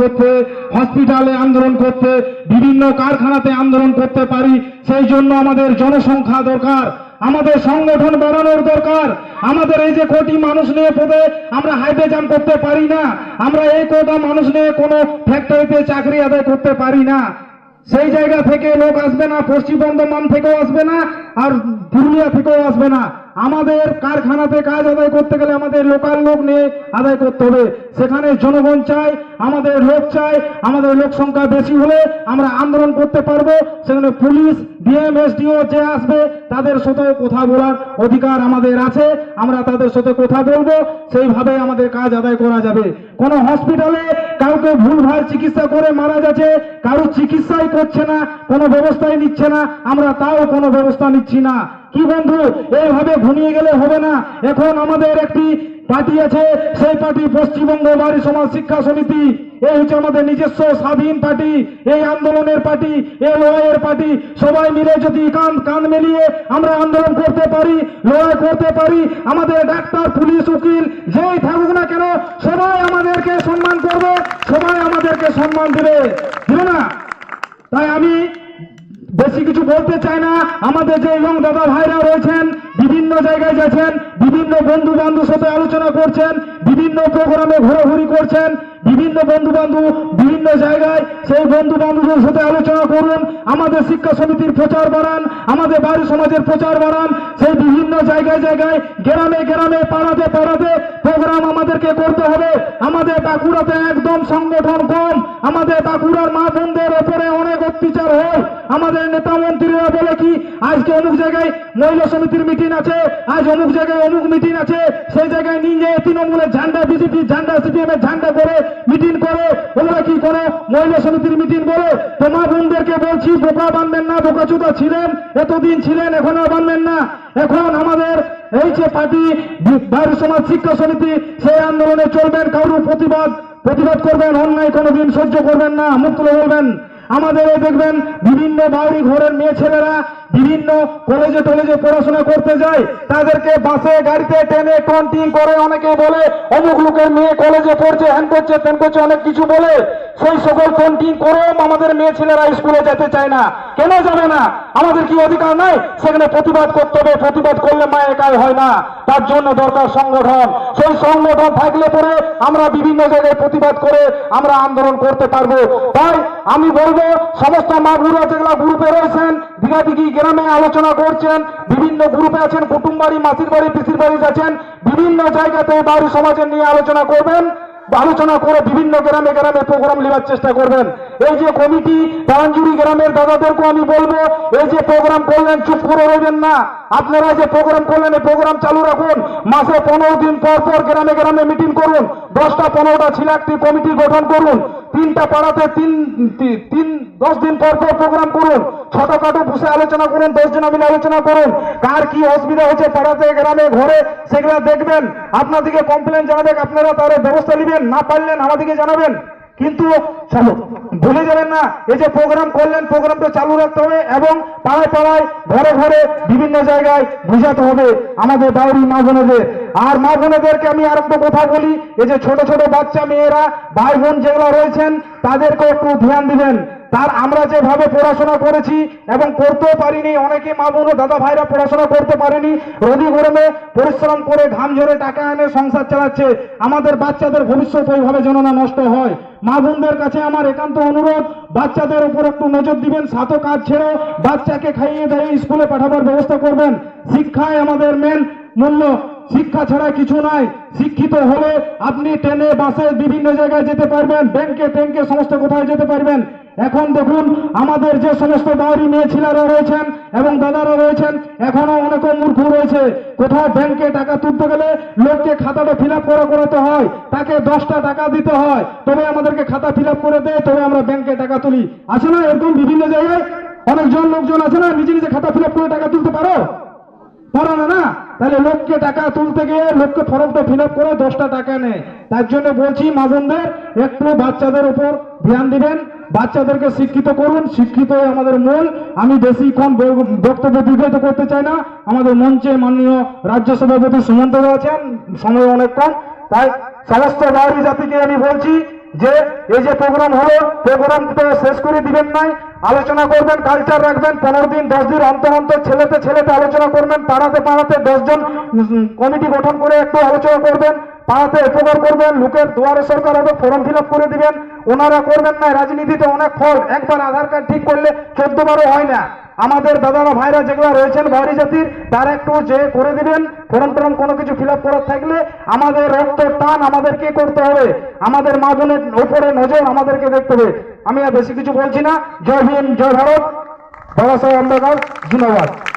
করতে, হসপিটালে আন্দোলন করতে, বিভিন্ন কারখানাতে আন্দোলন করতে পারি, সেই জন্য আমাদের জনসংখ্যা দরকার, আমাদের সংগঠন বাড়ানোর দরকার, আমাদের এই যে কোটি মানুষ নিয়ে পদে আমরা হাইটে জাম করতে পারি না, আমরা এই কোটা মানুষ নিয়ে কোনো ফ্যাক্টরিতে চাকরি আদায় করতে পারি না। সেই জায়গা থেকে লোক আসবে না পশ্চিম বর্ধমান থেকেও আসবে না, আর পুরুলিয়া থেকেও আসবে না। আমাদের কারখানাতে কাজ আদায় করতে গেলে আমাদের লোকাল লোক নিয়ে আদায় করতে হবে। সেখানে জনগণ চাই আমাদের লোক চাই আমাদের লোক সংখ্যা বেশি হলে আমরা আন্দোলন করতে পারব। সেখানে পুলিশ ডিএম এসডিও যে আসবে, তাদের সাথে কথা বলার অধিকার আমাদের আছে। আমরা তাদের সাথে কথা বলব, সেইভাবে আমাদের কাজ আদায় করা যাবে। কোনো হসপিটালে কাউকে ভুলভাল চিকিৎসা করে মারা যাচ্ছে, কারও চিকিৎসাই করছে না, কোনো ব্যবস্থাই নিচ্ছে না, আমরা তাও কোনো ব্যবস্থা নিচ্ছি না। কি বন্ধু এইভাবে ঘুমিয়ে গেলে হবে না। এখন আমাদের একটি পার্টি আছে, সেই পার্টি পশ্চিমবঙ্গ বাড়ি সমাজ শিক্ষা সমিতি। এই হচ্ছে আমাদের নিজস্ব স্বাধীন পার্টি, এই আন্দোলনের পার্টি, এই লড়াইয়ের পার্টি। সবাই মিলে যদি কান কান মিলিয়ে আমরা আন্দোলন করতে পারি, লড়াই করতে পারি, আমাদের ডাক্তার, পুলিশ, উকিল যেই থাকুক না কেন, সবাই আমাদেরকে সম্মান করবে, সবাই আমাদেরকে সম্মান দেবে। দিবে না? তাই আমি বেশি কিছু বলতে চায় না। আমাদের যে এবং দাদা ভাইরা রয়েছেন, বিভিন্ন জায়গায় গেছেন, বিভিন্ন বন্ধু বান্ধব সাথে আলোচনা করছেন, বিভিন্ন প্রোগ্রামে ঘোরাঘুরি করছেন বিভিন্ন বন্ধু বান্ধব বিভিন্ন জায়গায় সেই বন্ধু বান্ধবের সাথে আলোচনা করুন, আমাদের শিক্ষা সমিতির প্রচার বাড়ান, আমাদের বাড়ি সমাজের প্রচার বাড়ান, সেই বিভিন্ন জায়গায় জায়গায় গ্রামে গ্রামে, পাড়াতে পাড়াতে প্রোগ্রাম আমাদেরকে করতে হবে। আমাদের বাঁকুড়াতে একদম সংগঠন কম, আমাদের বাঁকুড়ার মা বোনদের ওপরে অনেক অত্যাচার হয়। আমাদের নেতা মন্ত্রীরা বলে কি, আজকে অমুক জায়গায় মহিলা সমিতির মিটিং আছে, আজ অমুক জায়গায় অমুক মিটিং আছে, সেই জায়গায় নিয়ে তৃণমূলের ঝান্ডা বিজেপি ঝান্ডা সিপিএম এর ঝান্ডা করে মিটিং করে, তোমরা কি করে? মহিলা সমিতির মিটিং বলে তোমার বোনদেরকে বলছি, বোকা বানবেন না বোকা চুদা ছিলেন, এতদিন ছিলেন, এখন আর বানবেন না। এখন আমাদের এই যে পার্টি বাড়ি সমাজ শিক্ষা সমিতি, সেই আন্দোলনে চলবেন, কারোর প্রতিবাদ প্রতিবাদ করবেন, অন্যায় কোনোদিন সহ্য করবেন না মুক্ত বলবেন। আমাদের দেখবেন বিভিন্ন বাড়ি ঘরের মেয়ে ছেলেরা বিভিন্ন কলেজে টলেজে পড়াশোনা করতে যায়। তাদেরকে বাসে, গাড়িতে, ট্রেনে টন্টিং করে অনেকে বলে, অমুক লোকের মেয়ে কলেজে পড়ছে, হ্যান করছে তেন করছে, অনেক কিছু বলে। সেই সকল টন্টিং করেও আমাদের মেয়ে ছেলেরা স্কুলে যেতে চায় না? কেন যাবে না? আমাদের কি অধিকার নাই? সেখানে প্রতিবাদ করতে হবে, প্রতিবাদ করলে মা একাই হয় না। তার জন্য দরকার সংগঠন। সেই সংগঠন থাকলে পরে আমরা বিভিন্ন জায়গায় প্রতিবাদ করে আমরা আন্দোলন করতে পারব। তাই আমি বলব, সমস্ত মা গুরু যেগুলা গ্রুপে রয়েছেন, দিঘাদিঘি গ্রামে আলোচনা করছেন, বিভিন্ন গ্রুপে আছেন কুটুম বাড়ি মাসির বাড়ি, পিসির বাড়ি আছেন বিভিন্ন জায়গাতে বাড়ি সমাজের নিয়ে আলোচনা করবেন। আলোচনা করে বিভিন্ন গ্রামে গ্রামে প্রোগ্রাম নেওয়ার চেষ্টা করবেন। এই যে কমিটি পাঞ্জুরি গ্রামের দাদাদেরকে আমি বলব, এই যে প্রোগ্রাম করলেন, চুপ করে রইবেন না। আপনারা যে প্রোগ্রাম করলেন, এই প্রোগ্রাম চালু রাখুন। মাসে পনেরো দিন পর পর গ্রামে গ্রামে মিটিং করুন। দশটা পনেরোটা ছিল একটি কমিটি গঠন করুন। তিনটা পাড়াতে তিন তিন, দশ দিন পর পর প্রোগ্রাম করুন। ছোটখাটো বসে আলোচনা করুন, দশ দিন মিলে আলোচনা করুন। কার কি অসুবিধা হচ্ছে পাড়াতে, গ্রামে, ঘরে, সেগুলা দেখবেন। আপনাদিকে কমপ্লেন জানাবেন, আপনারা তার ব্যবস্থা নেবেন, না পারলেন আমাদেরকে জানাবেন। কিন্তু ভুলে যাবেন না, এই যে প্রোগ্রাম করলেন প্রোগ্রামটা চালু রাখতে হবে এবং পাড়ায় পাড়ায়, ঘরে ঘরে বিভিন্ন জায়গায় বুঝাতে হবে আমাদের বাউরি মা বোনেদের। আর মা বোনেদেরকে আমি আর একটা কথা বলি, এই যে ছোট ছোট বাচ্চা মেয়েরা, ভাই বোন যেগুলো রয়েছেন তাদেরকে একটু ধ্যান দিবেন। তার আমরা যেভাবে পড়াশোনা করেছি এবং করতেও পারিনি, অনেকে মা বোন দাদা ভাইরা পড়াশোনা করতে পারেনি রোদি গরমে পরিশ্রম করে ঘাম ঝরে টাকা এনে সংসার চালাচ্ছে। আমাদের বাচ্চাদের ভবিষ্যৎ ওইভাবে যেন না নষ্ট হয়। মা বোনদের কাছে আমার একান্ত অনুরোধ, বাচ্চাদের উপর একটু নজর দিবেন সাথে কাজ ছেড়ে বাচ্চাকে খাইয়ে দাইয়ে স্কুলে পাঠাবার ব্যবস্থা করবেন। শিক্ষায় আমাদের মেন মূল্য, শিক্ষা ছাড়া কিছু নাই। শিক্ষিত হলে আপনি ট্রেনে, বাসে বিভিন্ন জায়গায় যেতে পারবেন, ব্যাংকে ট্যাঙ্কে সমস্ত কোথায় যেতে পারবেন। এখন দেখুন, আমাদের যে সমস্ত বাড়ি মেয়ে ছেলেরা রয়েছেন এবং দাদারা রয়েছেন, এখনও অনেক মূর্খ রয়েছে। কোথাও ব্যাংকে টাকা তুলতে গেলে লোককে খাতাটা ফিল আপ করা করাতে হয়, তাকে দশটা টাকা দিতে হয়। তবে আমাদেরকে খাতা ফিল করে দেয় তবে আমরা ব্যাংকে টাকা তুলি। আছে না এরকম বিভিন্ন জায়গায়? অনেকজন লোকজন আছে না? নিজে নিজে খাতা ফিল করে টাকা তুলতে পারো? পারো না না? তাহলে লোককে টাকা তুলতে গিয়ে লোককে ফর্মটা ফিল করে দশটা টাকা নেয় তার জন্য বলছি, মাঝনদের, একটু বাচ্চাদের উপর ধ্যান দিবেন। বাচ্চাদেরকে শিক্ষিত করুন, শিক্ষিত আমাদের মূল। আমি বেশিক্ষণ বক্তব্য বিঘ্নিত করতে চাই না। আমাদের মঞ্চে মাননীয় রাজ্য সভাপতি সুমন্ত আছেন। সময় অনেক কম। তাই সমস্ত বাউরি জাতিকে আমি বলছি যে, এই যে প্রোগ্রাম হলো, প্রোগ্রাম তো শেষ করে দিবেন নাই। আলোচনা করবেন কালচার রাখবেন। পনেরো দিন, দশ দিন অন্তর অন্তর ছেলেতে ছেলেতে আলোচনা করবেন। পাড়াতে পাড়াতে দশজন কমিটি গঠন করে একটু আলোচনা করবেন। পাড়াতে উপকার করবেন। লোকের দুয়ারে সরকার হবে ফর্ম ফিল করে দিবেন। ওনারা করবেন না, রাজনীতিতে অনেক ফল। একবার আধার কার্ড ঠিক করলে চোদ্দ বারো হয় না। আমাদের দাদারা, ভাইরা যেগুলো রয়েছেন, ভারী জাতির, তারা একটু যে করে দিবেন, ফর্ম টরম কোনো কিছু ফিল আপ করার থাকলে আমাদের রক্ত টান আমাদেরকে করতে হবে। আমাদের মা বোনের ওপরে নজর আমাদেরকে দেখতে হবে। আমি আর বেশি কিছু বলছি না। জয় ভীম জয় ভারত। বাবা সাহেব আম্বেদকর ধন্যবাদ।